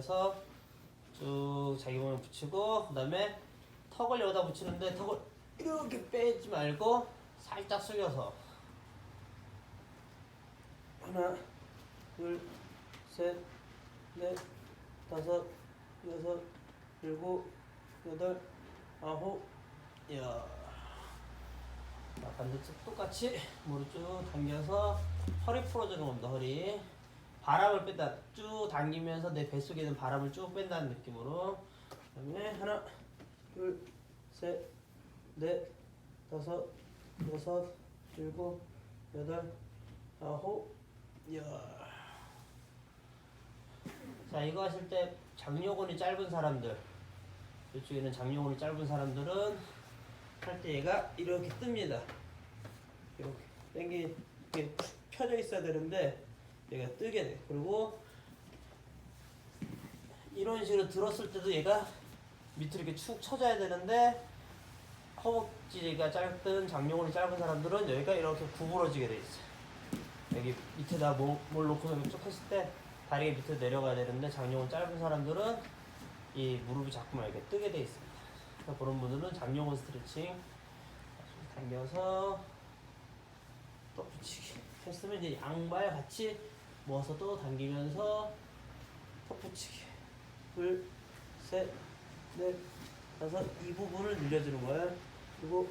당겨서 쭉 자기 몸에 붙이고 그 다음에 턱을 여기다 붙이는데 턱을 이렇게 빼지 말고 살짝 숙여서. 하나 둘셋넷 다섯 여섯 일곱 여덟 아홉 열 자, 반대쪽 똑같이 무릎 쭉 당겨서 허리 풀어주는 겁니다 허리 바람을 뺀다. 쭉 당기면서 내 뱃속에 있는 바람을 쭉 뺀다는 느낌으로. 그 다음에 하나 둘 셋 넷 다섯 여섯 일곱 여덟 아홉 열. 자 이거 하실 때 장요근이 짧은 사람들. 이쪽에는 장요근이 짧은 사람들은 할 때 얘가 이렇게 뜹니다. 이렇게. 땡기 이렇게 펴져 있어야 되는데 얘가 뜨게 돼. 그리고 이런 식으로 들었을 때도 얘가 밑으로 이렇게 축 쳐져야 되는데 허벅지가 짧든 장요근이 짧은 사람들은 여기가 이렇게 구부러지게 돼 있어요. 여기 밑에다 뭐, 뭘 놓고서 이렇게 쭉 했을 때 다리가 밑으로 내려가야 되는데 장요근 짧은 사람들은 이 무릎이 자꾸만 이렇게 뜨게 돼 있습니다. 그런 분들은 장요근 스트레칭 당겨서 또 붙이기. 했으면 이제 양발 같이 모아서 또 당기면서 또 붙이기. 둘 셋 넷 다섯. 이 부분을 늘려주는 거예요. 그리고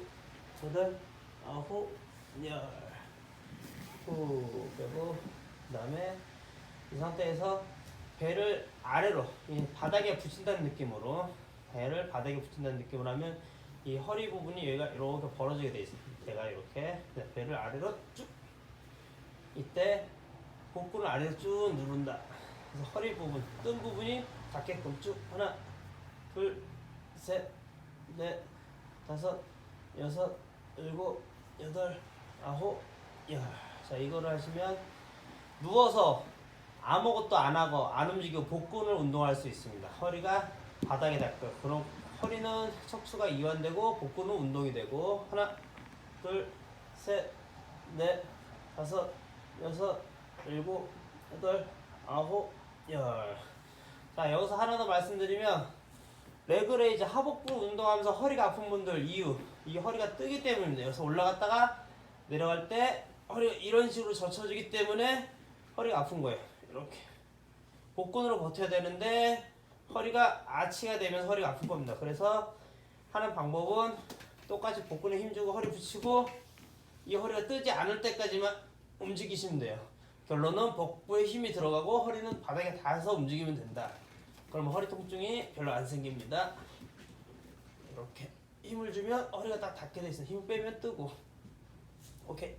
여덟 아홉 열 후 빼고 그 다음에 이 상태에서 배를 아래로 이 바닥에 붙인다는 느낌으로 배를 바닥에 붙인다는 느낌으로 하면 이 허리 부분이 여기가 이렇게 벌어지게 돼 있습니다. 배가 이렇게. 네, 배를 아래로 쭉. 이때 복부를 아래로 쭉 누른다. 그래서 허리 부분 뜬 부분이 닿게끔 쭉 하나 둘 셋 넷 다섯 여섯 일곱 여덟 아홉 열 자 이거를 하시면 누워서 아무것도 안 하고 안 움직이고 복근을 운동할 수 있습니다. 허리가 바닥에 닿고요. 그럼 허리는 척추가 이완되고 복근은 운동이 되고 하나, 둘, 셋, 넷, 다섯, 여섯, 일곱, 여덟, 아홉, 열. 자 여기서 하나 더 말씀드리면 레그레이즈 하복부 운동하면서 허리가 아픈 분들 이유 이 허리가 뜨기 때문입니다. 여기서 올라갔다가 내려갈 때 허리가 이런 식으로 젖혀지기 때문에 허리가 아픈 거예요. 이렇게 복근으로 버텨야 되는데 허리가 아치가 되면서 허리가 아픈 겁니다. 그래서 하는 방법은 똑같이 복근에 힘주고 허리 붙이고 이 허리가 뜨지 않을 때까지만 움직이시면 돼요. 결론은 복부에 힘이 들어가고 허리는 바닥에 닿아서 움직이면 된다. 그럼 허리 통증이 별로 안 생깁니다. 이렇게 힘을 주면 허리가 딱 닿게 돼 있어. 힘 빼면 뜨고. 오케이.